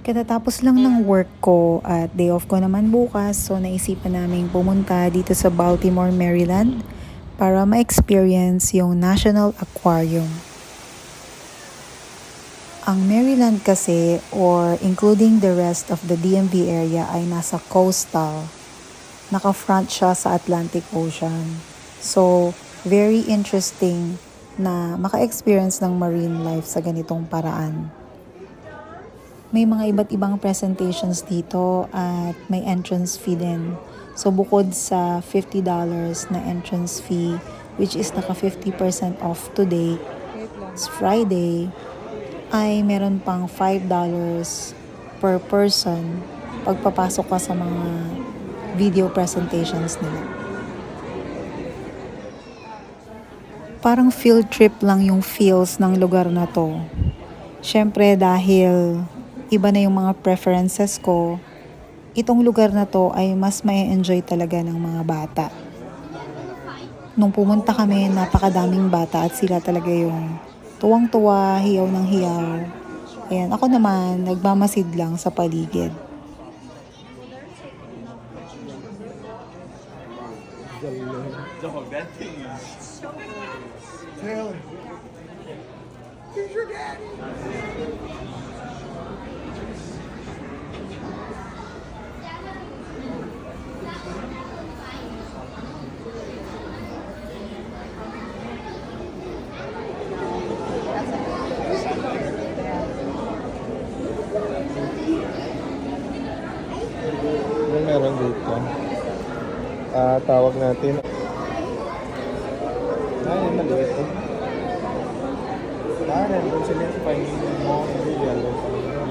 Katatapos lang ng work ko at day off ko naman bukas so naisipan namin pumunta dito sa Baltimore, Maryland para ma-experience yung National Aquarium. Ang Maryland kasi or including the rest of the DMV area ay nasa coastal. Naka-front siya sa Atlantic Ocean. So, very interesting na maka-experience ng marine life sa ganitong paraan. May mga iba't ibang presentations dito at may entrance fee din. So bukod sa $50 na entrance fee, which is naka 50% off today, it's Friday, ay meron pang $5 per person pagpapasok ka sa mga video presentations nila. Parang field trip lang yung feels ng lugar na to. Siyempre dahil iba na yung mga preferences ko, itong lugar na to ay mas may enjoy talaga ng mga bata. Nung pumunta kami, napakadaming bata at sila talaga yung tuwang-tuwa, hiyaw ng hiyaw. Ayan, ako naman, nagmamasid lang sa paligid. Taylor. Here's your daddy. Ano meron dito? Ah, tawag natin. Ah, yung maliit eh. Ah, nandun sila sa finding mo. Yellow.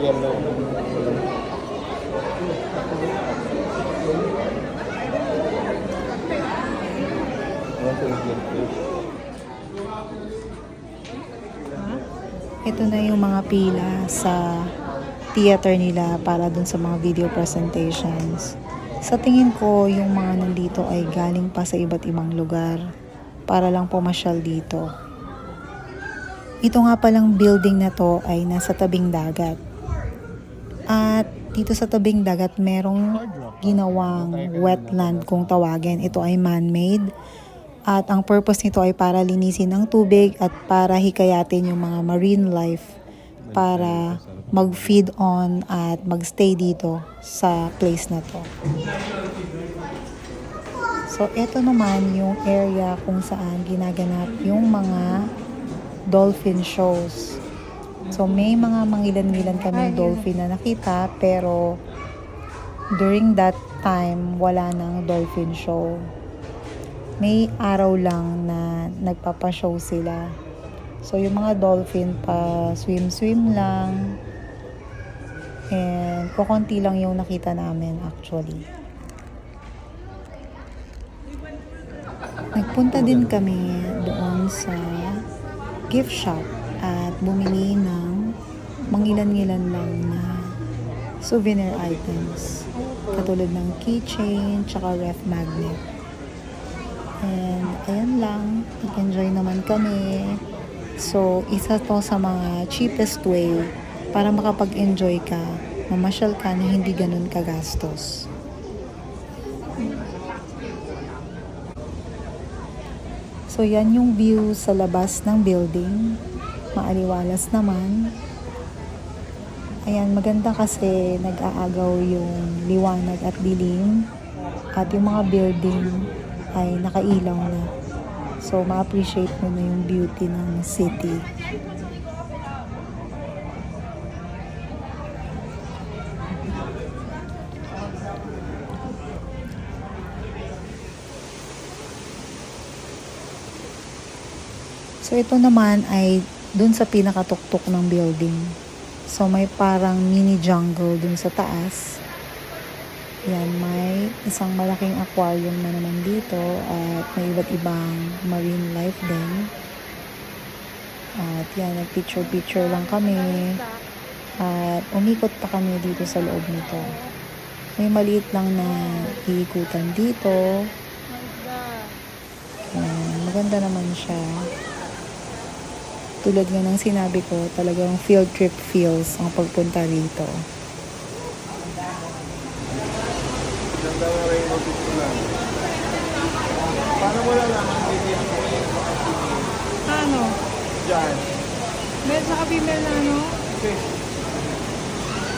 Yellow. Yung? Ito na yung mga pila sa theater nila para dun sa mga video presentations. Sa tingin ko, yung mga nandito ay galing pa sa iba't ibang lugar para lang pumasyal dito. Ito nga palang building na to ay nasa tabing dagat. At dito sa tabing dagat merong ginawang wetland kung tawagin. Ito ay man-made. At ang purpose nito ay para linisin ang tubig at para hikayatin yung mga marine life para mag-feed on at magstay dito sa place na to. So, ito naman yung area kung saan ginaganap yung mga dolphin shows. So, may mga mangilan-ngilan kami dolphin na nakita pero during that time, wala nang dolphin show. May araw lang na nagpapashow sila. So, yung mga dolphin pa swim-swim lang. And kukunti lang yung nakita namin actually. Nagpunta din kami doon sa gift shop at bumili ng mangilan-ngilan lang na souvenir items. Katulad ng keychain, tsaka ref magnet. And ayan lang, nag-enjoy naman kami. So, isa to sa mga cheapest way para makapag-enjoy ka, mamasyal ka na hindi ganun kagastos. So, yan yung view sa labas ng building. Maaliwalas naman. Ayan, maganda kasi nag-aagaw yung liwanag at dilim. At yung mga building ay nakailaw na. So, ma-appreciate mo na yung beauty ng city. So, ito naman ay dun sa pinakatuktok ng building. So, may parang mini jungle dun sa taas. Yan, may isang malaking aquarium na naman dito at may iba't ibang marine life din. At yan, nag-picture-picture lang kami. At umikot pa kami dito sa loob nito. May maliit lang na iikutan dito. Yan, maganda naman siya. Tulad nga ng sinabi ko, talagang field trip feels ang pagpunta rito. Paano mo lang naman hindi ang Ano? Diyan. Male sa female na ano? Okay.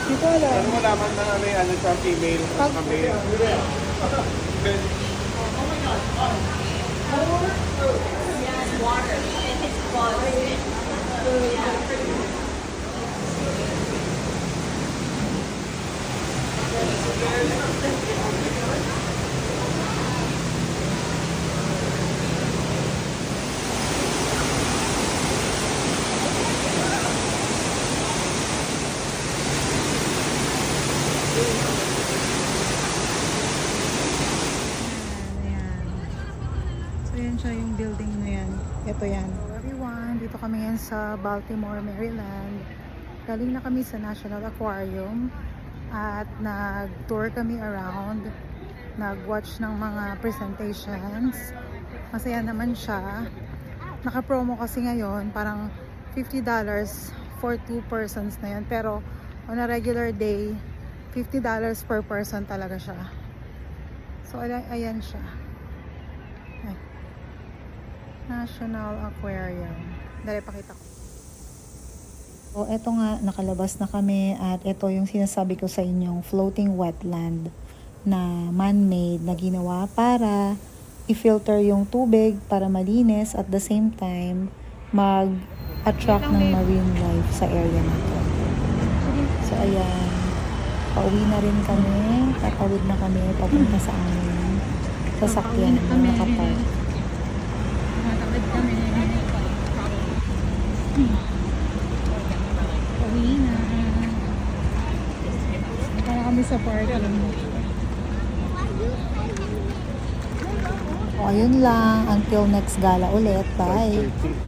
Hindi ko alam. Paano mo naman na ano yung ano siya, female, Pag- male? Ayan. Yan siya yung building na yan. Ito yan. Everyone, dito kami yan sa Baltimore, Maryland. Galing na kami sa National Aquarium at nag-tour kami around. Nag-watch ng mga presentations. Masaya naman siya. Naka-promo kasi ngayon, parang $50 for two persons na yan. Pero on a regular day, $50 per person talaga siya. So, ay- ayan siya. Ay. National Aquarium. Dali, pakita ko. So, eto nga, nakalabas na kami at ito yung sinasabi ko sa inyong floating wetland na man-made na ginawa para i-filter yung tubig para malinis at the same time mag-attract ng marine life sa area na to. So, ayan. Pauwi na rin kami. Tatawid na kami papunta sa aming sasakyan na nakapark. Uwi na. Para kami sa parking. O, ayun lang. Until next gala ulit. Bye!